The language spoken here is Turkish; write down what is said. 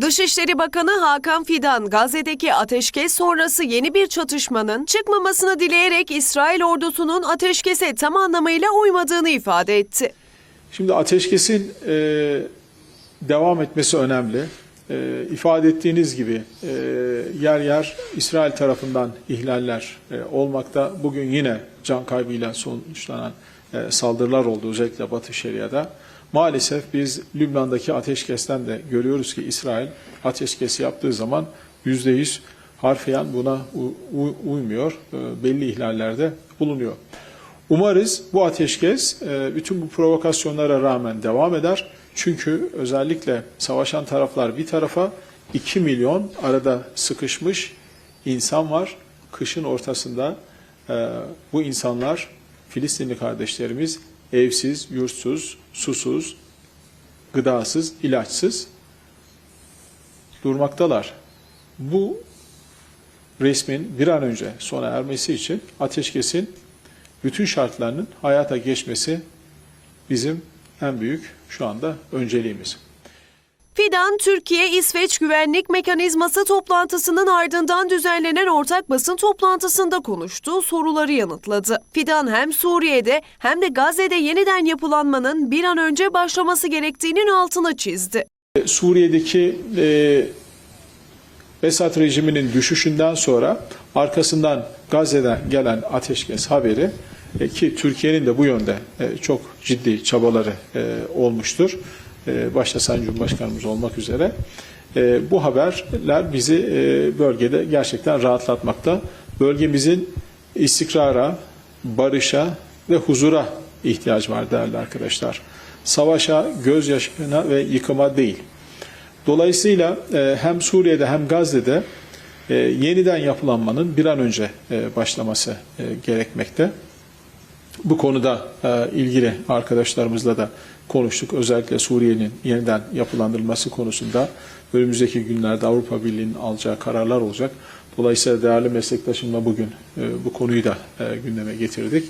Dışişleri Bakanı Hakan Fidan, Gazze'deki ateşkes sonrası yeni bir çatışmanın çıkmamasını dileyerek İsrail ordusunun ateşkese tam anlamıyla uymadığını ifade etti. Şimdi ateşkesin e, devam etmesi önemli. E, ifade ettiğiniz gibi e, yer yer İsrail tarafından ihlaller e, olmakta. Bugün yine can kaybıyla sonuçlanan saldırılar oldu özellikle Batı Şeria'da. Maalesef biz Lübnan'daki ateşkesten de görüyoruz ki İsrail ateşkesi yaptığı zaman yüzde yüz harfiyen buna uymuyor. E, belli ihlallerde bulunuyor. Umarız bu ateşkes e, bütün bu provokasyonlara rağmen devam eder. Çünkü özellikle savaşan taraflar bir tarafa 2 milyon arada sıkışmış insan var. Kışın ortasında e, bu insanlar Filistinli kardeşlerimiz evsiz, yurtsuz, susuz, gıdasız, ilaçsız durmaktalar. Bu resmin bir an önce sona ermesi için ateşkesin bütün şartlarının hayata geçmesi bizim en büyük şu anda önceliğimiz. Fidan, Türkiye-İsveç Güvenlik Mekanizması toplantısının ardından düzenlenen ortak basın toplantısında konuştu, soruları yanıtladı. Fidan hem Suriye'de hem de Gazze'de yeniden yapılanmanın bir an önce başlaması gerektiğinin altını çizdi. Suriye'deki e, Esad rejiminin düşüşünden sonra arkasından Gazze'den gelen ateşkes haberi e, ki Türkiye'nin de bu yönde e, çok ciddi çabaları e, olmuştur. E, başta Sayın Cumhurbaşkanımız olmak üzere. E, bu haberler bizi e, bölgede gerçekten rahatlatmakta. Bölgemizin istikrara, barışa ve huzura ihtiyaç var değerli arkadaşlar. Savaşa, gözyaşına ve yıkıma değil. Dolayısıyla e, hem Suriye'de hem Gazze'de e, yeniden yapılanmanın bir an önce başlaması gerekmekte. Bu konuda e, ilgili arkadaşlarımızla da konuştuk. Özellikle Suriye'nin yeniden yapılandırılması konusunda önümüzdeki günlerde Avrupa Birliği'nin alacağı kararlar olacak. Dolayısıyla değerli meslektaşımla bugün e, bu konuyu da e, gündeme getirdik.